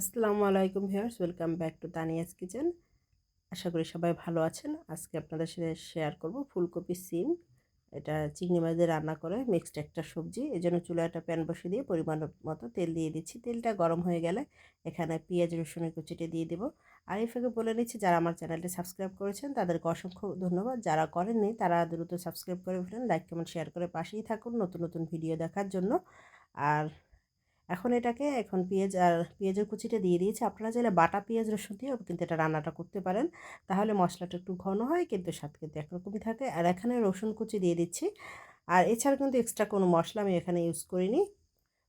আসসালামু আলাইকুম viewers, welcome back to Tania's kitchen. আশা করি সবাই ভালো আছেন। আজকে আপনাদের সাথে শেয়ার করব ফুলকপি সিম। এটা চিংড়ি মাছ দিয়ে রান্না করে মিক্সড একটা সবজি। এই জন্য চুলা একটা প্যান বসিয়ে দিয়ে পরিমাণ মতো তেল দিয়ে দিচ্ছি। তেলটা গরম হয়ে গেলে এখানে পেঁয়াজ রসুনের কুচিটি দিয়ে দেবো। আর এই ফাঁকে বলে নিচ্ছি, যারা আমার চ্যানেলটি সাবস্ক্রাইব করেছেন, তাদেরকে অসংখ্য ধন্যবাদ। যারা করেননি, তারা দ্রুত সাবস্ক্রাইব করে ফেলেন, লাইক, কমেন্ট, শেয়ার করে পাশেই থাকুন নতুন নতুন ভিডিও দেখার জন্য। আর এখন এটাকে, এখন পেঁয়াজ আর পেঁয়াজের কুচিটা দিয়ে দিয়েছি। আপনারা চাইলে বাটা পেঁয়াজ, রসুন দিয়েও কিন্তু এটা রান্নাটা করতে পারেন। তাহলে মশলাটা একটু ঘন হয়, কিন্তু স্বাদ কিন্তু একরকমই থাকে। আর এখানে রসুন কুচি দিয়ে দিচ্ছি। আর এছাড়া কিন্তু এক্সট্রা কোনো মশলা আমি এখানে ইউজ করিনি।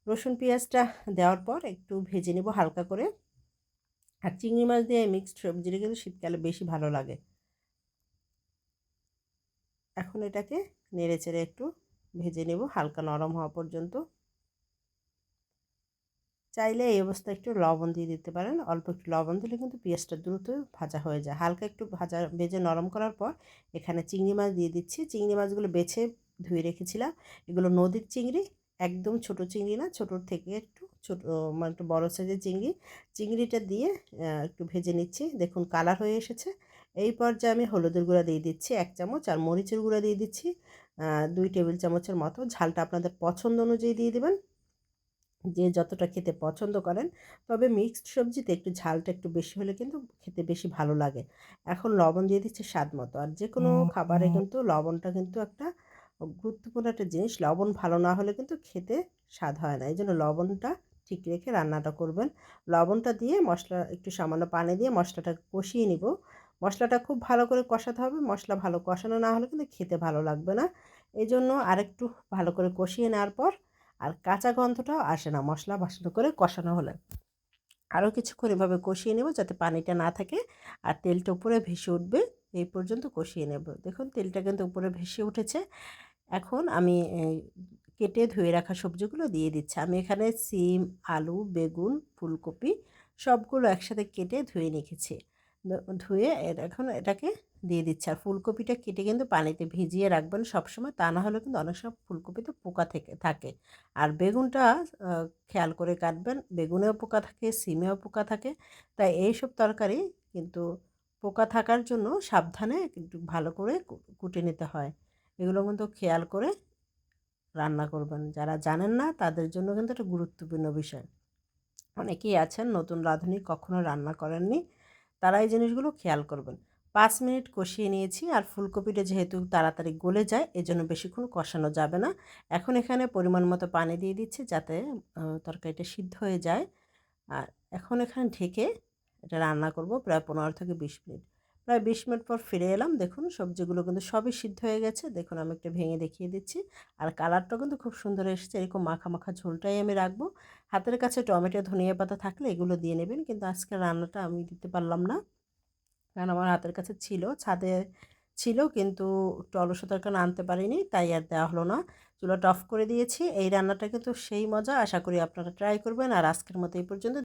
রসুন পেঁয়াজটা দেওয়ার পর একটু ভেজে নেব হালকা করে। আর চিংড়ি মাছ দিয়ে মিক্সড সবজিটা কিন্তু শীতকালে বেশি ভালো লাগে। এখন এটাকে নেড়ে চেড়ে একটু ভেজে নেব হালকা নরম হওয়া পর্যন্ত। চাইলে এই অবস্থায় একটু লবণ দিয়ে দিতে পারেন। অল্প একটু লবণ দিলে কিন্তু পেঁয়াজটা দ্রুত ভাজা হয়ে যায়। হালকা একটু ভাজা, ভেজে নরম করার পর এখানে চিংড়ি মাছ দিয়ে দিচ্ছি। চিংড়ি মাছগুলো বেছে ধুয়ে রেখেছিলাম। এগুলো নদীর চিংড়ি, একদম ছোট চিংড়ি না ছোটোর থেকে একটু ছোটো মানে একটু বড়ো সাইজের চিংড়ি। চিংড়িটা দিয়ে একটু ভেজে নিচ্ছি। দেখুন কালার হয়ে এসেছে। এই পর্যায়ে আমি হলুদের গুঁড়া দিয়ে দিচ্ছি এক চামচ আর মরিচের গুঁড়া দিয়ে দিচ্ছি। দুই টেবিল চামচের মতো। ঝালটা আপনাদের পছন্দ অনুযায়ী দিয়ে দেবেন। যে যতটা খেতে পছন্দ করেন তবে মিক্সড সবজিতে একটু ঝালটা একটু বেশি হলে কিন্তু খেতে বেশি ভালো লাগে। এখন লবণ দিয়ে দিচ্ছে স্বাদ মতো। আর যে কোনো খাবারে কিন্তু লবণটা কিন্তু একটা গুরুত্বপূর্ণ একটা জিনিস। লবণ ভালো না হলে কিন্তু খেতে স্বাদ হয় না। এই জন্য লবণটা ঠিক রেখে রান্নাটা করবেন। লবণটা দিয়ে মশলা একটু সামান্য পানি দিয়ে মশলাটা কষিয়ে নিব। মশলাটা খুব ভালো করে কষাতে হবে। মশলা ভালো কষানো না হলে কিন্তু খেতে ভালো লাগবে না। এই জন্য আরেকটু ভালো করে কষিয়ে নেওয়ার পর আর কাঁচা গন্ধটাও আসে না। মশলা ভালো করে কষানো হলে। আরও কিছুক্ষণ এভাবে কষিয়ে নেব যাতে পানিটা না থাকে আর তেলটা উপরে ভেসে উঠবে। এই পর্যন্ত কষিয়ে নেব। দেখুন, তেলটা কিন্তু উপরে ভেসে উঠেছে। এখন আমি কেটে ধুয়ে রাখা সবজিগুলো দিয়ে দিচ্ছি। আমি এখানে সিম, আলু, বেগুন, ফুলকপি সবগুলো একসাথে কেটে ধুয়ে রেখেছি। ধুয়ে এখন এটাকে দিয়ে দিচ্ছে। আর ফুলকপিটা কেটে কিন্তু পানিতে ভিজিয়ে রাখবেন সবসময়, তা না হলে কিন্তু অনেক সময় ফুলকপিতে পোকা থেকে, থাকে। আর বেগুনটা খেয়াল করে কাটবেন, বেগুনেও পোকা থাকে, সিমেও পোকা থাকে। তাই এইসব তরকারি কিন্তু পোকা থাকার জন্য সাবধানে কিন্তু ভালো করে কুটে নিতে হয়। এগুলো কিন্তু খেয়াল করে রান্না করবেন। যারা জানেন না, তাদের জন্য কিন্তু একটা গুরুত্বপূর্ণ বিষয়। অনেকেই আছেন নতুন রাঁধুনি কখনো রান্না করেননি। তারা এই জিনিসগুলো খেয়াল করবেন। পাঁচ মিনিট কষিয়ে নিয়েছি আর ফুলকপিটা যেহেতু তাড়াতাড়ি গলে যায়, এজন্য বেশিক্ষণ কষানো যাবে না। এখন এখানে পরিমাণ মতো পানি দিয়ে দিচ্ছি যাতে তরকারিটা সিদ্ধ হয়ে যায়। আর এখন এখানে ঢেকে এটা রান্না করব প্রায় পনেরো থেকে বিশ মিনিট। প্রায় বিশ মিনিট পর ফিরে এলাম। দেখুন, সবজিগুলো কিন্তু সবই সিদ্ধ হয়ে গেছে। দেখুন, আমি একটা ভেঙে দেখিয়ে দিচ্ছি। আর কালারটাও কিন্তু খুব সুন্দর এসেছে। এরকম মাখা মাখা ঝোলটাই আমি রাখব। হাতের কাছে টমেটো, ধনিয়া পাতা থাকলে এগুলো দিয়ে নেবেন। কিন্তু আজকে রান্নাটা আমি দিতে পারলাম না। কারণ আমার হাতের কাছে ছিল, ছাদে ছিল, কিন্তু একটু অলসতার কারণে আনতে পারিনি, তাই আর দেওয়া হলো না। চুলাটা অফ করে দিয়েছি। এই রান্নাটা কিন্তু সেই মজা। আশা করি আপনারা ট্রাই করবেন। আর আজকের মতো এই পর্যন্ত।